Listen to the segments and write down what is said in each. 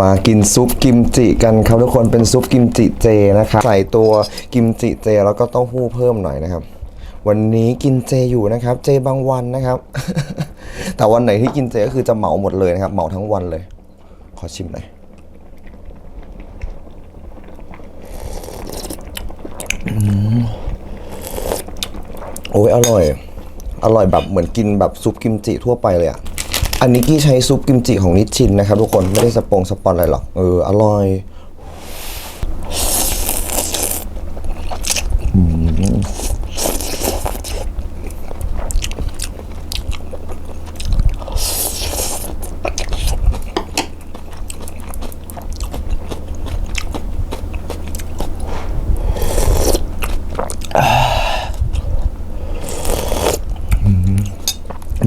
มากินซุปกิมจิกันครับทุกคนเป็นซุปกิมจิเจนะครับใส่ตัวกิมจิเจแล้วก็เต้าหู้เพิ่มหน่อยนะครับ วันนี้กินเจอยู่นะครับ เจบางวันนะครับ แต่วันไหนที่กินเจก็คือจะเหมาหมดเลยนะครับ เหมาทั้งวันเลย ขอชิมหน่อยโอ้ยอร่อย อร่อยแบบเหมือนกินแบบซุปกิมจิทั่วไปเลยอะ อันนี้กี้ใช้ซุปกิมจิของนิชชินนะครับทุกคนไม่ได้สปงสปอนอะไรหรอก เออ อร่อย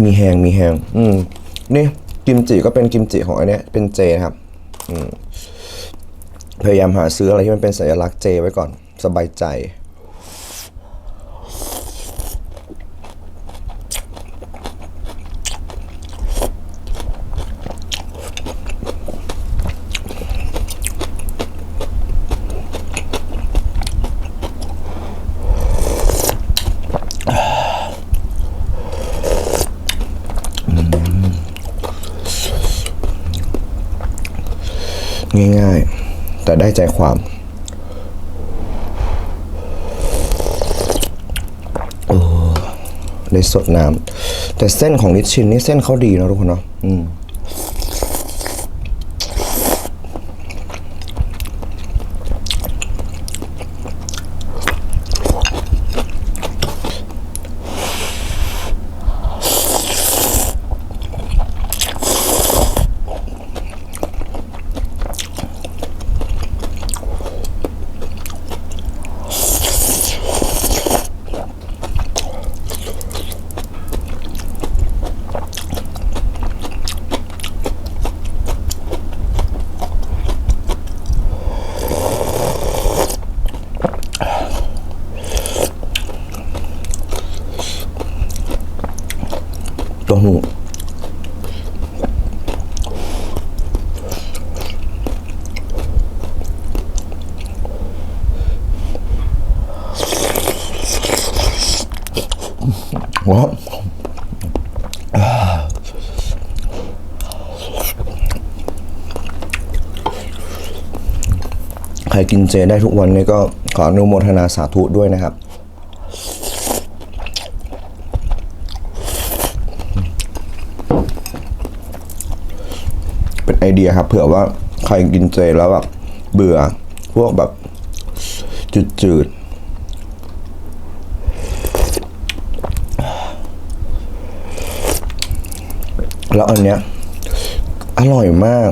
มีแหงมีแหงอืม นี่กิมจิก็เป็นกิมจิของอันเนี้ยเป็นเจนะครับพยายามหาซื้ออะไรที่มันเป็นสัญลักษณ์เจไว้ก่อนสบายใจ ง่ายๆ แต่ได้ใจความโอ้ได้สดน้ำแต่เส้นของนิชชินนี่เส้นเขาดีนะทุกคนเนาะอืม ใครกินเจได้ทุกวันนี้ก็ขออนุโมทนาสาธุด้วยนะครับเป็นไอเดียครับ เผื่อว่าใครกินเจแล้วแบบเบื่อพวกแบบจืดๆ แล้วอันเนี้ยอร่อยมาก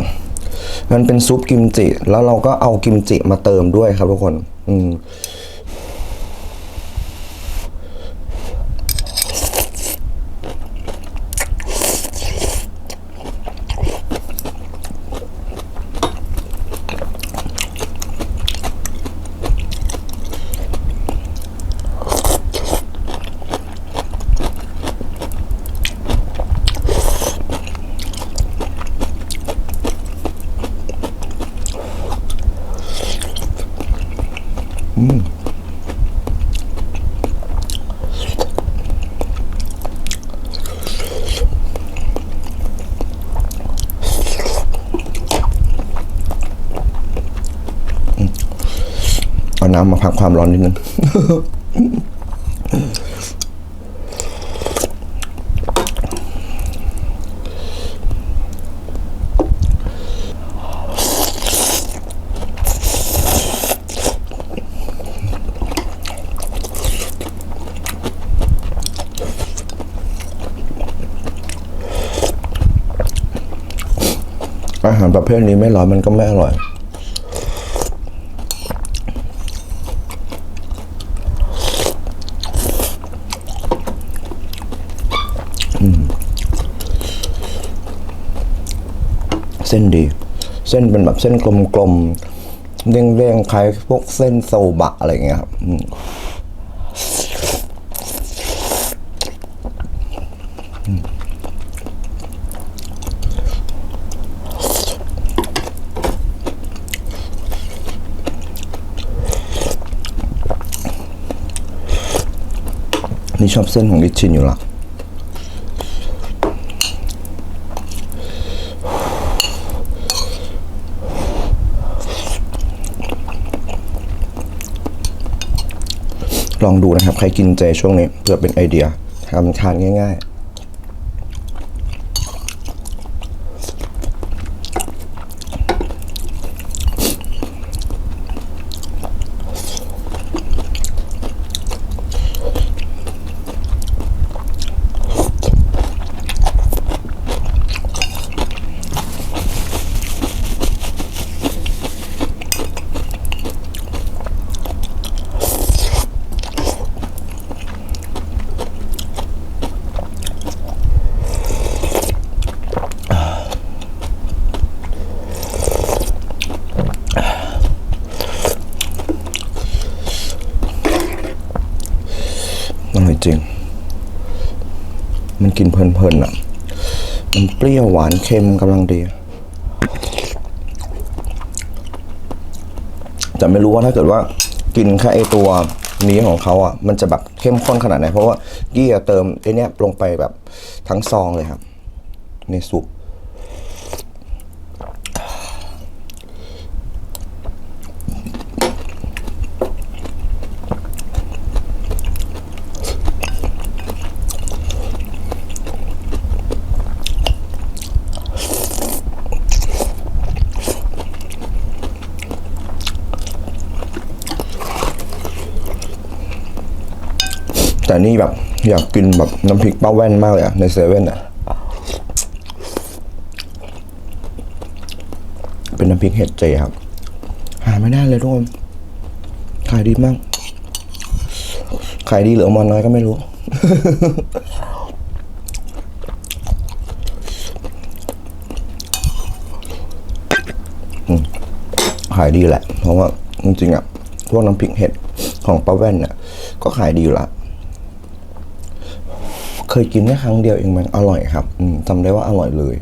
มันเป็นซุปกิมจิ แล้วเราก็เอากิมจิมาเติมด้วยครับทุกคน อืม เอาน้ำมาพักความร้อนนิดนึงอาหารประเภทนี้ไม่ร้อนมันก็ไม่อร่อย เส้นดี เส้นเป็นแบบเส้นกลมๆเด้งๆคล้ายพวกเส้นโซบะอะไรเงี้ยครับนี่ชอบเส้นของดิชินอยู่ละ ลองดูนะครับ ใครกินเจช่วงนี้เพื่อเป็นไอเดียทำทานง่าย ๆ อร่อยจริง มันกินเพลินๆอะ มันเปรี้ยวหวานเค็มกำลังดี แต่ไม่รู้ว่าถ้าเกิดว่ากินแค่ไอตัวนี้ของเขาอะ มันจะแบบเข้มข้นขนาดไหน เพราะว่ากี้เติมไอเนี้ยลงไปแบบทั้งซองเลยครับ ในซุป แต่นี่แบบอยากกินแบบน้ำพริกป้าแว่นมากเลยอะในเซเว่นอะเป็นน้ำพริกเห็ดเจครับ หาไม่ได้เลยทุกคนขายดีมากขายดีเหลือมาน้อยก็ไม่รู้ ขายดีแหละ เพราะว่าจริงๆอะ พวกน้ำพริกเห็ดของป้าแว่นเนี่ยก็ขายดีอยู่ละ ยกินแค่ครั้งเดียวเองมันอร่อยครับอืจำได้ว่าอร่อยเลย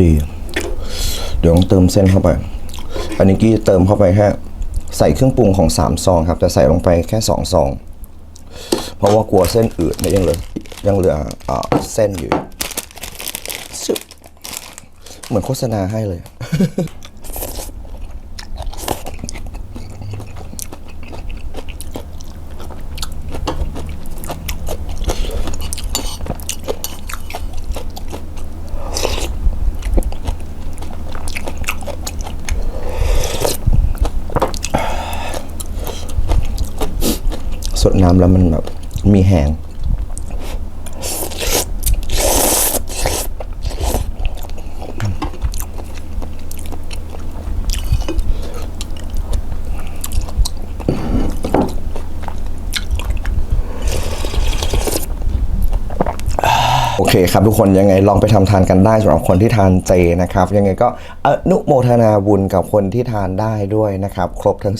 ดี เดี๋ยวต้องเติมเส้นเข้าไป อันนี้กี้เติมเข้าไปแค่ ใส่เครื่องปรุงของสามซองครับแต่ใส่ลงไปแค่สองซอง เพราะว่ากลัวเส้นอืดเนี่ยยังเหลือยังเหลืออเส้นอยู่เหมือนโฆษณาให้เลย สดน้ำแล้วมันแบบมีแหงโอเคครับทุกคนยังไงลองไปทำทานกันได้สำหรับคนที่ทานเจนะครับ ยังไงก็อนุโมทนาบุญกับคนที่ทานได้ด้วยนะครับ ครบทั้ง